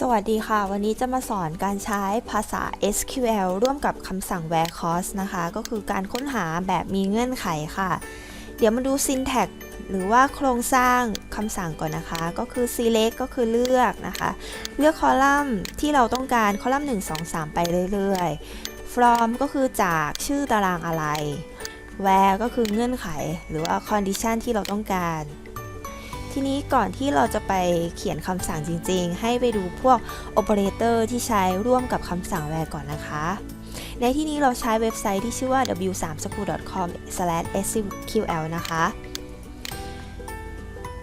สวัสดีค่ะ วันนี้จะมาสอนการใช้ภาษา SQL ร่วมกับคำสั่ง where clause นะคะ ก็คือการค้นหาแบบมีเงื่อนไขค่ะ เดี๋ยวมาดู syntax หรือว่าโครงสร้างคำสั่งก่อนนะคะ ก็คือ select ก็คือเลือกนะคะ เลือกคอลัมน์ที่เราต้องการคอลัมน์ 1 2 3 ไปเรื่อยๆ from ก็คือจากชื่อตารางอะไร where ก็คือเงื่อนไข หรือว่า condition ที่เราต้องการ ทีนี้ก่อนที่เราจะไปเขียนคำสั่งจริง ๆ ให้ไปดูพวกโอเปอเรเตอร์ที่ใช้ร่วมกับคำสั่ง where ก่อนนะคะ ในที่นี้เราใช้เว็บไซต์ที่ชื่อว่า w3school.com/sql นะคะ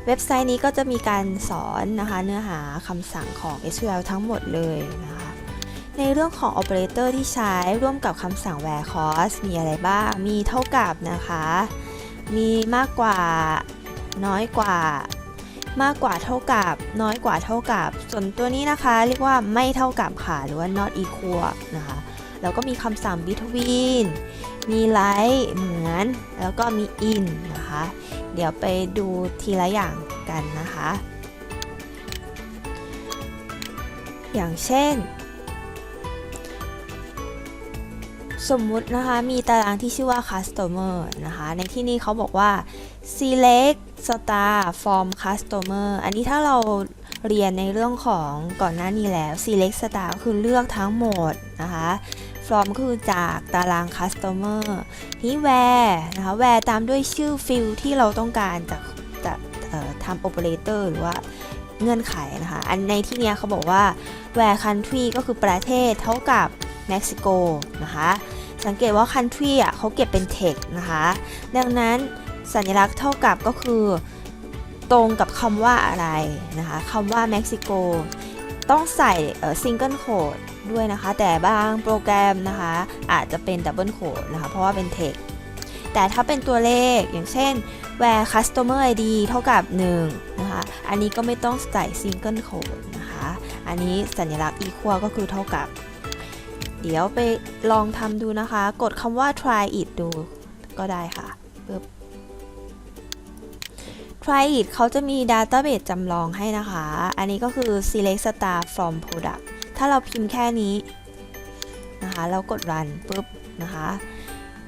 เว็บไซต์นี้ก็จะมีการสอนนะคะเนื้อหาคำสั่งของ SQL ทั้งหมดเลยนะคะในเรื่องของโอเปอเรเตอร์ที่ใช้ร่วมกับคำสั่ง where clause มีอะไรบ้าง มีเท่ากับนะคะ มีมากกว่า น้อยกว่า มากกว่าเท่ากับ น้อยกว่าเท่ากับ ส่วนตัวนี้นะคะ เรียกว่าไม่เท่ากับค่ะ หรือว่า not equal นะคะ แล้วก็มีคำสั่ง between มี like เหมือน แล้วก็มี in นะคะ เดี๋ยวไปดูทีละอย่างกันนะคะ อย่างเช่น สมมุตินะคะ มีตารางที่ชื่อว่า customer นะคะ ในที่นี้เขาบอกว่า select star from customer อันนี้ถ้าเราเรียนในเรื่องของก่อนหน้านี้แล้ว select star ก็คือเลือกทั้งหมดนะคะ from ก็คือจากตาราง customer นี้ where นะคะ where ตามด้วยชื่อ field ที่เราต้องการจากจากเอ่อทำ operator หรือว่าเงื่อนไขนะคะ อันในที่นี้เขาบอกว่า where country ก็คือประเทศเท่ากับเม็กซิโกนะคะ สังเกตว่า country อะเขาเก็บเป็น text นะคะ ดังนั้น สัญลักษณ์เท่ากับก็คือ ตรงกับคำว่าอะไรนะคะคำว่าเม็กซิโกต้องใส่ซิงเกิลโคดด้วยนะคะ แต่บางโปรแกรมนะคะ อาจจะเป็นดับเบิลโคดนะคะ เพราะว่าเป็น text แต่ถ้าเป็นตัวเลขอย่างเช่น where customer id เท่ากับ 1 นะคะ อันนี้ก็ไม่ต้องใส่ single code นะคะ อันนี้สัญลักษณ์ equal ก็คือเท่ากับ เดี๋ยวไปลองทำดูนะคะ กดคำว่า try it ดูก็ได้ค่ะปึ๊บ try it เขาจะมี database จำลองให้นะคะ อันนี้ก็คือ select star from product ถ้าเราพิมพ์แค่นี้นะคะแล้วกด run ปึ๊บนะคะ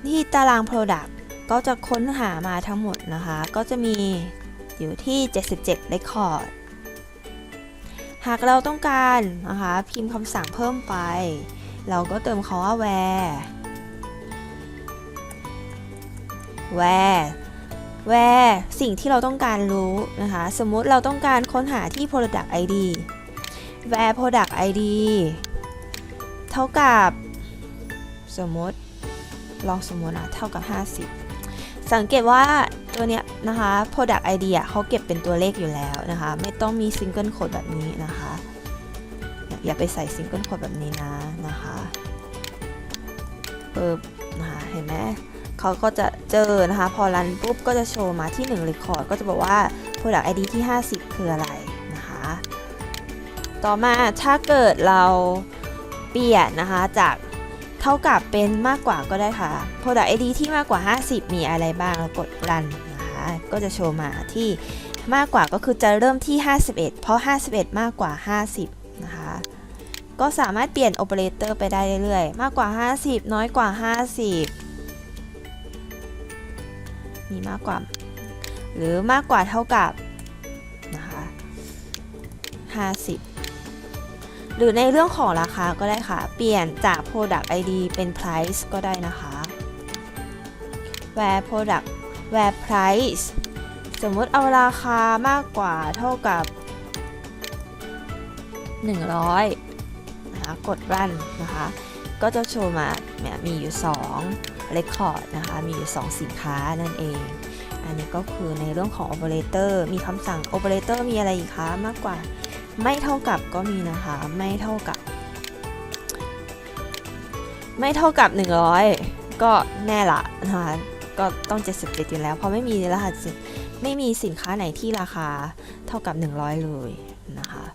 ที่ตาราง product ก็จะค้นหามาทั้งหมดนะคะ ก็จะมีอยู่ที่ 77 record หากเราต้องการนะคะ พิมพ์คำสั่งเพิ่มไป เราก็เติมคำว่า where where where สิ่งที่เราต้องการรู้นะคะ สมมุติเราต้องการค้นหาที่ product id where product id เท่ากับ สมมติ ลองสมมตินะเท่ากับ 50 สังเกตว่าตัวเนี้ยนะคะ product id เขาเก็บเป็นตัวเลขอยู่แล้วนะคะ ไม่ต้องมี single code แบบนี้นะคะ อย่าไปใส่ single code แบบนี้นะนะคะปึ๊บนะคะเห็นไหม เขาก็จะเจอนะคะ พอรันปุ๊บก็จะโชว์มาที่1 record ก็จะบอกว่า product id ที่ 50 คืออะไรนะคะ ต่อมาถ้าเกิดเราเปลี่ยนนะคะจากเท่ากับเป็นมากกว่าก็ได้ค่ะ product id ที่มากกว่า 50 มีอะไรบ้างเรากด run นะคะก็จะโชว์มาที่มากกว่าก็คือจะเริ่มที่ 51 เพราะ 51 มากกว่า 50 นะคะ ก็สามารถเปลี่ยนโอเปอเรเตอร์ไปได้เรื่อยๆ มากกว่า 50 น้อยกว่า 50 มีมากกว่า หรือมากกว่าเท่ากับนะคะ50 หรือในเรื่องของราคาก็ได้ค่ะ เปลี่ยนจาก product id เป็น price ก็ได้นะคะ where product where price สมมติเอาราคามากกว่าเท่ากับ 100นะคะกด run นะคะ ก็จะโชว์มาเนี่ยมีอยู่ 2 record นะคะ มีอยู่ 2 สินค้านั่นเอง อันนี้ก็คือในเรื่องของ operator มีคำสั่ง operator มีอะไรอีกคะมากกว่า ไม่เท่ากับก็มีนะคะ ไม่เท่ากับ ไม่เท่ากับ 100 ก็แน่ละนะคะก็ต้อง 77อยู่แล้ว เพราะไม่มีรหัสสินไม่มีสินค้าไหนที่ราคาเท่ากับ 100 เลยนะคะ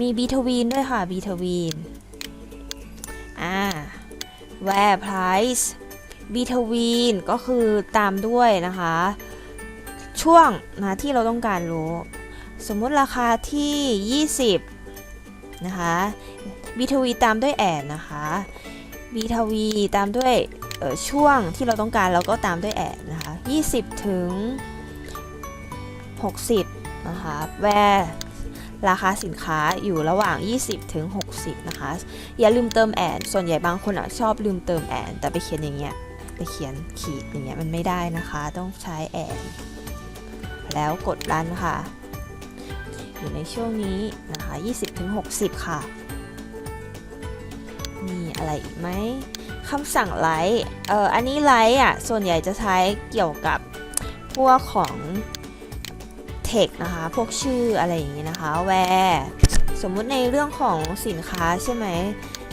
มี between ด้วยค่ะ between อ่า where price between ก็คือตามด้วยนะคะ ช่วงนะที่เราต้องการรู้ สมมุติราคาที่ 20 นะคะ b ทวีตามด้วยแอนนะคะ b ทวีตามด้วยเอ่อช่วงที่เราต้องการแล้วก็ตามด้วยแอนนะคะ 20 ถึง 60 นะคะแว ราคาสินค้าอยู่ระหว่าง 20 ถึง 60 นะคะ อย่าลืมเติมแอนส่วนใหญ่บางคนอะชอบลืมเติมแอนแต่ไปเขียนอย่างเงี้ยไปเขียนขีดอย่างเงี้ยมันไม่ได้นะคะ ต้องใช้แอนแล้วกดรันค่ะ อยู่ในช่วงนี้นะคะ 20-60 ค่ะ มีอะไรอีกไหมคำสั่งไลท์เอ่ออันนี้ไลท์อะส่วนใหญ่จะใช้เกี่ยวกับพวกของ text นะคะ พวกชื่ออะไรอย่างนี้นะคะ where สมมุติในเรื่องของสินค้าใช่ไหม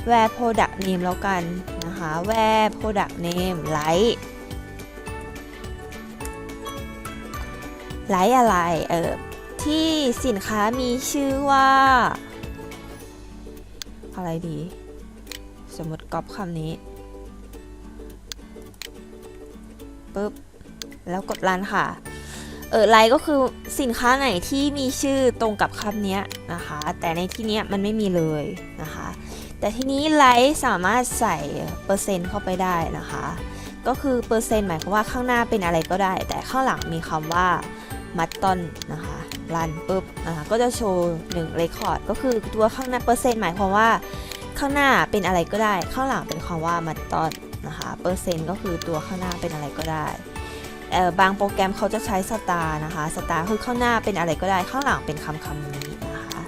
where product name แล้วกันนะคะ where product name light ไลท์อะไร เออที่สินค้ามีชื่อว่า อะไรดี สมมติก๊อปคำนี้ปุ๊บ แล้วกดรันค่ะ เออไลท์ก็คือสินค้าไหนที่มีชื่อตรงกับคำนี้นะคะ แต่ในที่นี้มันไม่มีเลยนะคะ แต่ที่นี้ไลท์สามารถใส่เปอร์เซ็นต์เข้าไปได้นะคะ ก็คือเปอร์เซ็นต์หมายความว่าข้างหน้าเป็นอะไรก็ได้ แต่ข้างหลังมีคำว่ามัตตอนนะคะรันปุ๊บนะคะก็จะโชว์1เรคคอร์ดก็คือตัวข้างหน้าเปอร์เซ็นต์หมายความว่าข้างหน้าเป็นอะไรก็ได้ ข้างหลังเป็นคำว่ามัตตอนนะคะเปอร์เซ็นต์ก็คือตัวข้างหน้าเป็นอะไรก็ได้ บางโปรแกรมเขาจะใช้สตาร์นะคะสตาร์คือข้างหน้าเป็นอะไรก็ได้ข้างหลังเป็นคำคำนี้นะคะ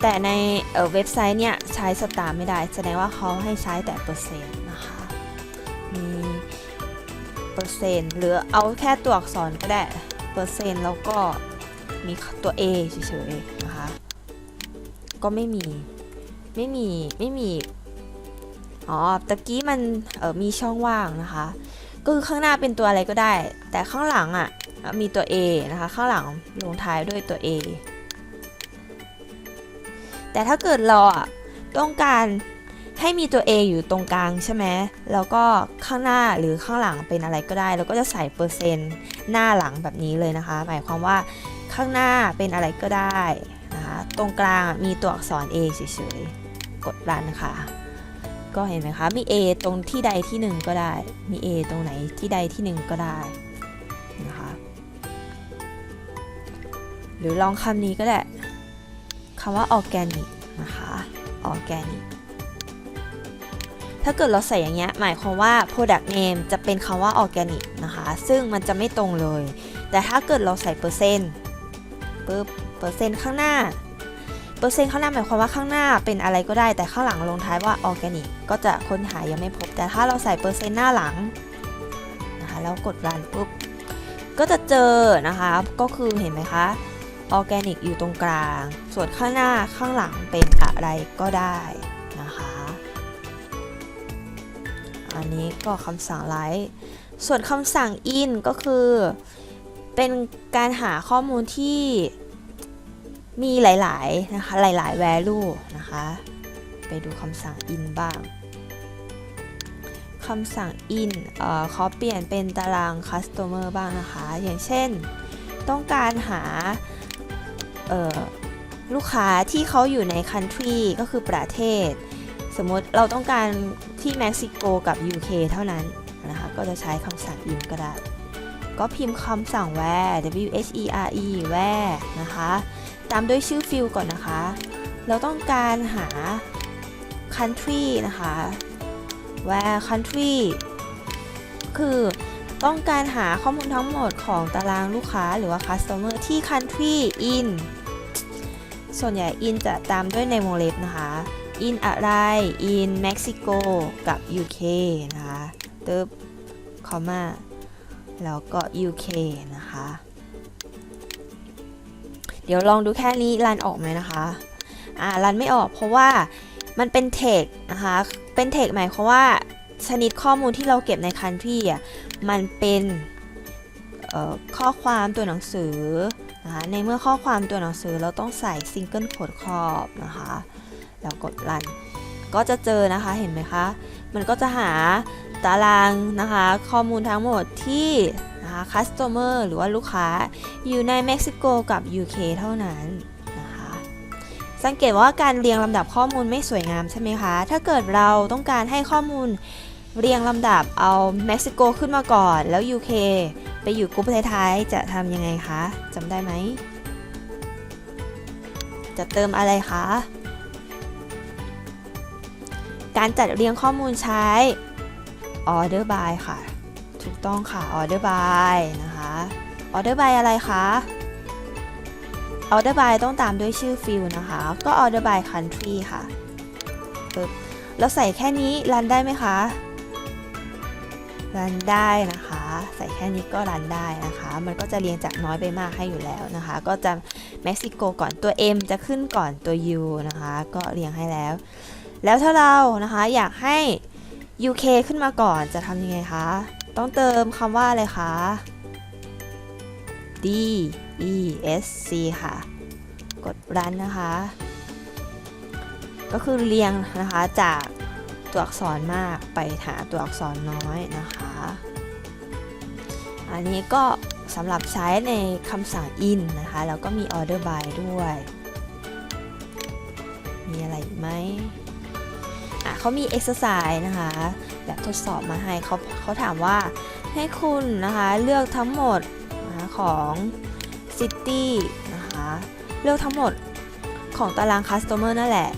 แต่ในเเว็บไซต์เนี่ยใช้สตาร์ไม่ได้ แสดงว่าเขาให้ใช้แต่เปอร์เซ็นต์นะคะมีเปอร์เซ็นต์หรือเอาแค่ตัวอักษรก็ได้เปอร์เซ็นต์แล้วก็มีตัว A เฉยๆนะคะก็ไม่มีไม่มีไม่มีอ๋อตะกี้มันมีช่องว่างนะคะ ก็คือข้างหน้าเป็นตัวอะไรก็ได้ แต่ข้างหลังอะ่ะมีตัว A นะคะ ข้างหลังลงท้ายด้วยตัว A แต่ถ้าเกิดเราต้องการให้มีตัว A อยู่ตรงกลางใช่ไหมแล้วก็ข้างหน้าหรือข้างหลังเป็นอะไรก็ได้แล้วก็จะใส่เปอร์เซ็นต์หน้าหลังแบบนี้เลยนะคะ หมายความว่าข้างหน้าเป็นอะไรก็ได้นะคะ ตรงกลางมีตัวอักษร A เฉยๆ กดรันค่ะ ก็เห็นไหมคะ มี A ตรงที่ใดที่หนึ่งก็ได้ มี A ตรงไหนที่ใดที่หนึ่งก็ได้นะคะหรือลองคำนี้ก็ได้คำว่า organic นะคะ organic ถ้าเกิดเราใส่อย่างเงี้ยหมายความว่า product name จะเป็นคำว่า organic นะคะ ซึ่งมันจะไม่ตรงเลย แต่ถ้าเกิดเราใส่เปอร์เซ็นต์ปุ๊บเปอร์เซ็นต์ข้างหน้า เปอร์เซ็นต์ข้างหน้าหมายความว่าข้างหน้าเป็นอะไรก็ได้ แต่ข้างหลังลงท้ายว่า organic ก็จะค้นหายังไม่พบ แต่ถ้าเราใส่เปอร์เซ็นต์หน้าหลังนะคะแล้วกดรันปุ๊บก็จะเจอนะคะก็คือเห็นไหมคะ organic อยู่ตรงกลาง ส่วนข้างหน้าข้างหลังเป็นอะไรก็ได้นะคะ อันนี้ก็คำสั่ง write ส่วนคำสั่ง in ก็คือ เป็นการหาข้อมูลที่ มีหลายๆนะคะหลายๆ value นะคะ ไปดูคำสั่ง in บ้างคำสั่ง in เอ่อขอเปลี่ยนเป็นตาราง customer บ้างนะคะ อย่างเช่น ต้องการหาลูกค้าที่เขาอยู่ใน country ก็คือประเทศ สมมติเราต้องการที่เม็กซิโกกับ UK เท่านั้นนะคะ ก็จะใช้คำสั่ง in ก็ได้ ก็พิมพ์คำสั่ง where w h e r e where นะคะ ตามด้วยชื่อฟิลก่อนนะคะ เราต้องการหา country นะคะ where country คือต้องการหาข้อมูลทั้งหมดของตารางลูกค้าหรือว่า customer ที่ country in ส่วนใหญ่ in จะตามด้วยในวงเล็บนะคะ in อะไร in Mexico กับ UK นะคะตึบ comma แล้วก็ UK นะคะ เดี๋ยวลองดูแค่นี้รันออกไหมนะคะอ่ารันไม่ออกเพราะว่ามันเป็น text นะคะเป็น text หมายความว่าชนิดข้อมูลที่เราเก็บใน country อะมันเป็นข้อความตัวหนังสือนะคะในเมื่อข้อความตัวหนังสือเราต้องใส่ single quote ครอบนะคะแล้วกดรันก็จะเจอนะคะเห็นไหมคะ มันก็จะหาตารางนะคะ ข้อมูลทั้งหมดที่ customer หรือว่าลูกค้าอยู่ในเม็กซิโกกับ UK เท่านั้นนะคะ สังเกตว่าการเรียงลำดับข้อมูลไม่สวยงามใช่ไหมคะ ถ้าเกิดเราต้องการให้ข้อมูลเรียงลำดับเอาเม็กซิโกขึ้นมาก่อน แล้ว UK ไปอยู่กรุ๊ปท้ายๆจะทำยังไงคะจำได้ไหม จะเติมอะไรคะ การจัดเรียงข้อมูลใช้ order by ค่ะ ถูกต้องค่ะ order by นะคะ order by อะไรคะ order by ต้องตามด้วยชื่อฟิลนะคะ ก็ order by country ค่ะปึ๊บเราใส่แค่นี้รันได้ไหมคะรันได้นะคะ ใส่แค่นี้ก็รันได้นะคะ มันก็จะเรียงจากน้อยไปมากให้อยู่แล้วนะคะ ก็จะเม็กซิโกก่อนตัว M จะขึ้นก่อนตัว U นะคะ ก็เรียงให้แล้ว แล้วถ้าเรานะคะอยากให้ UK ขึ้นมาก่อนจะทำยังไงคะ ต้องเติมคำว่าอะไรคะ D E S C ค่ะ กดรันนะคะ ก็คือเรียงนะคะจากตัวอักษรมากไปหาตัวอักษรน้อยนะคะ อันนี้ก็สำหรับใช้ในคำสั่ง in นะคะ แล้วก็มี order by ด้วย มีอะไรอีกไหมอะเขามี exercise นะคะ แบบทดสอบมาให้เขาเขาถามว่าให้คุณนะคะเลือกทั้งหมดนะะของ city นะคะเลือกทั้งหมดของตาราง customer นั่นแหละ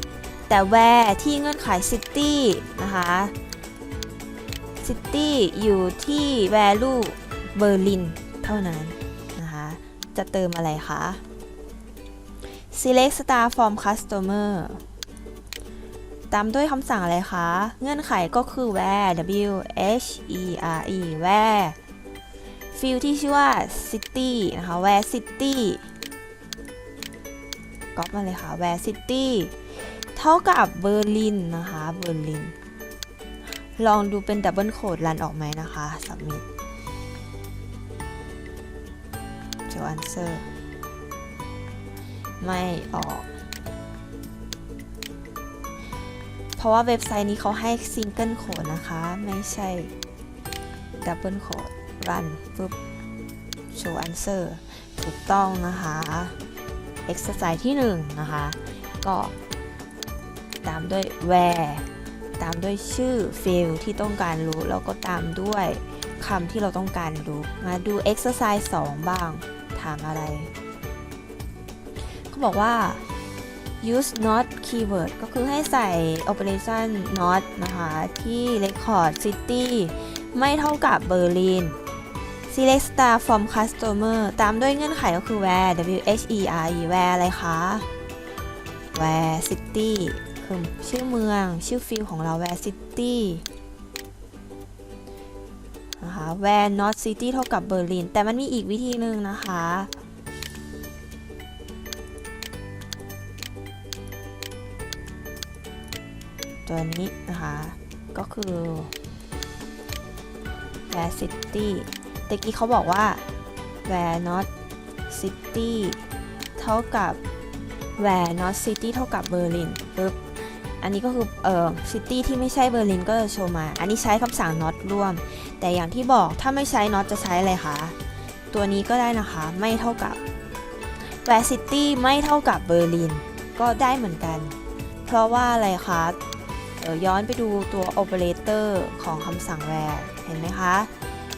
แต่ where ที่เงื่อนไข city นะคะ city อยู่ที่ value Berlin เท่านั้นนะคะ จะเติมอะไรคะ select star from customer ตามด้วยคำสั่งอะไรคะ เงื่อนไขก็คือ where w h e r e where ฟิลที่ชื่อว่า city นะคะ where city ก๊อปมาเลยค่ะ where city เท่ากับเบอร์ลินนะคะเบอร์ลิน ลองดูเป็นดับเบิลโคดรันออกไหมนะคะ submit เจ้า answer ไม่ออก เพราะว่าเว็บไซต์นี้เขาให้ซิงเกิลโคดนะคะ ไม่ใช่ดับเบิลโคด run ปุ๊บ show answer ถูกต้องนะคะ exercise ที่ 1 นะคะ ก็ตามด้วย where ตามด้วยชื่อ field ที่ต้องการรู้ แล้วก็ตามด้วยคำที่เราต้องการรู้ มาดู exercise 2 บ้าง ถามอะไร เขาบอกว่า use not keyword ก็คือให้ใส่ operation not นะคะ ที่ record city ไม่เท่ากับ Berlin select star from customer ตามด้วยเงื่อนไขก็คือ where w h e r e where อะไรคะ where city คือชื่อเมือง ชื่อฟิลของเรา where city นะคะ where not city เท่ากับ Berlin แต่มันมีอีกวิธีหนึ่งนะคะ ตัวนี้นะคะ ก็คือ where city ตะกี้เขาบอกว่า where not city เท่ากับ where not city เท่ากับเบอร์ลินปึ๊บอันนี้ก็คือเอ่อ city ที่ไม่ใช่เบอร์ลินก็จะโชว์มา อันนี้ใช้คำสั่ง not ร่วม แต่อย่างที่บอกถ้าไม่ใช้ not จะใช้อะไรคะ ตัวนี้ก็ได้นะคะ ไม่เท่ากับ where city ไม่เท่ากับเบอร์ลิน ก็ได้เหมือนกัน เพราะว่าอะไรคะ ดี๋ยวย้อนไปดูตัว operator ของคำสั่ง where เห็นไหมคะ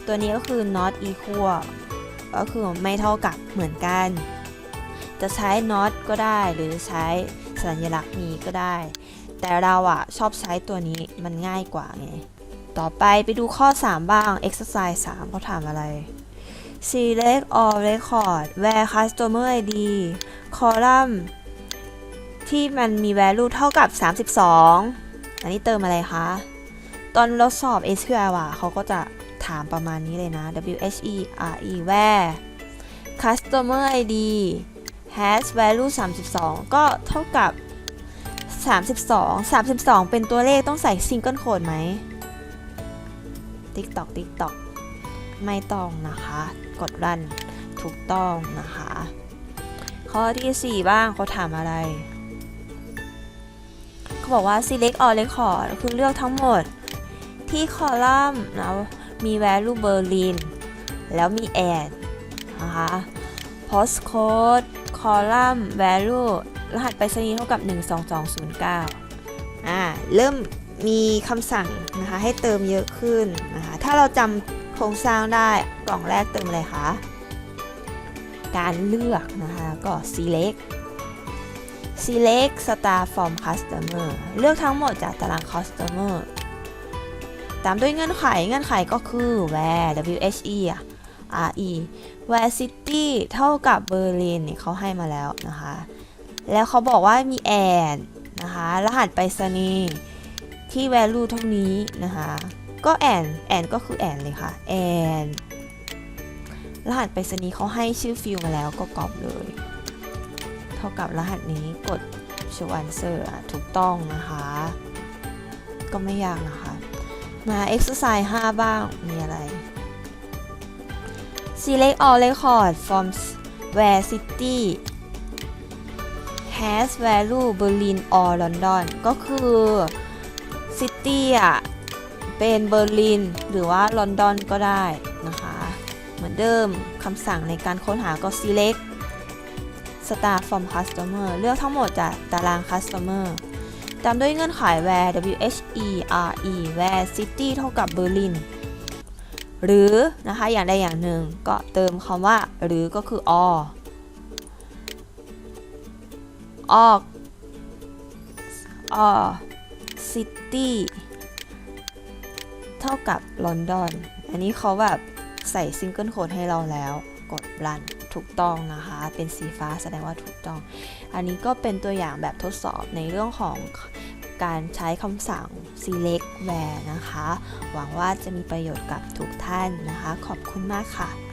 ตัวนี้ก็คือ not equal ก็คือไม่เท่ากับเหมือนกัน จะใช้ not ก็ได้หรือใช้สัญลักษณ์นี้ก็ได้ แต่เราอะชอบใช้ตัวนี้มันง่ายกว่าไง ต่อไปไปดูข้อ 3 บ้าง exercise 3เขาถามอะไร select all record where customer ID column ที่มันมี value เท่ากับ 32 อันนี้เติมอะไรคะ ตอนเราสอบ SQL อะเขาก็จะถามประมาณนี้เลยนะ W H E R E where customer ID has value 32 ก็เท่ากับ 32 32 เป็นตัวเลขต้องใส่ single code ไหม TikTok TikTok ไม่ต้องนะคะ กดรัน ถูกต้องนะคะ ข้อที่ 4 บ้างเขาถามอะไร เขาบอกว่า select all record คือเลือกทั้งหมด ที่คอลัมน์นะมี value Berlin แล้วมี and นะคะ postcode column value รหัสไปรษณีย์เท่ากับ 12209 อ่า เริ่มมีคำสั่งนะคะ ให้เติมเยอะขึ้นนะคะ ถ้าเราจำโครงสร้างได้กล่องแรกเติมอะไรคะ การเลือกนะคะ ก็ select select star from customer เลือกทั้งหมดจากตาราง customer ตามด้วยเงื่อนไข เงื่อนไขก็คือ where w h e อะ r e where city เท่ากับเบอร์ลินเนี่ยเขาให้มาแล้วนะคะ แล้วเขาบอกว่ามี and นะคะ รหัสไปรษณีย์ที่ value เท่านี้นะคะ ก็ and and ก็คือ and เลยค่ะ and รหัสไปรษณีย์เขาให้ชื่อฟิลมาแล้วก็กรอบเลย เท่ากับรหัสนี้กด show answer อะถูกต้องนะคะ ก็ไม่ยากนะคะ มา exercise 5 บ้าง มีอะไร select all record from where city has value Berlin or London ก็คือ city อะ เป็นเบอร์ลินหรือว่าลอนดอนก็ได้นะคะ เหมือนเดิมคำสั่งในการค้นหาก็ select start from customer เลือกทั้งหมดจากตาราง customer ตามด้วยเงื่อนไข where w h e r e where city เท่ากับเบอร์ลิน หรือนะคะอย่างใดอย่างหนึ่งก็เติมคำว่า หรือก็คือ or or or city เท่ากับลอนดอน อันนี้เขาแบบใส่ซิงเกิลโคดให้เราแล้ว กดรัน ถูกต้องนะคะ เป็นสีฟ้าแสดงว่าถูกต้อง อันนี้ก็เป็นตัวอย่างแบบทดสอบในเรื่องของการใช้คำสั่ง select where นะคะ หวังว่าจะมีประโยชน์กับทุกท่านนะคะ ขอบคุณมากค่ะ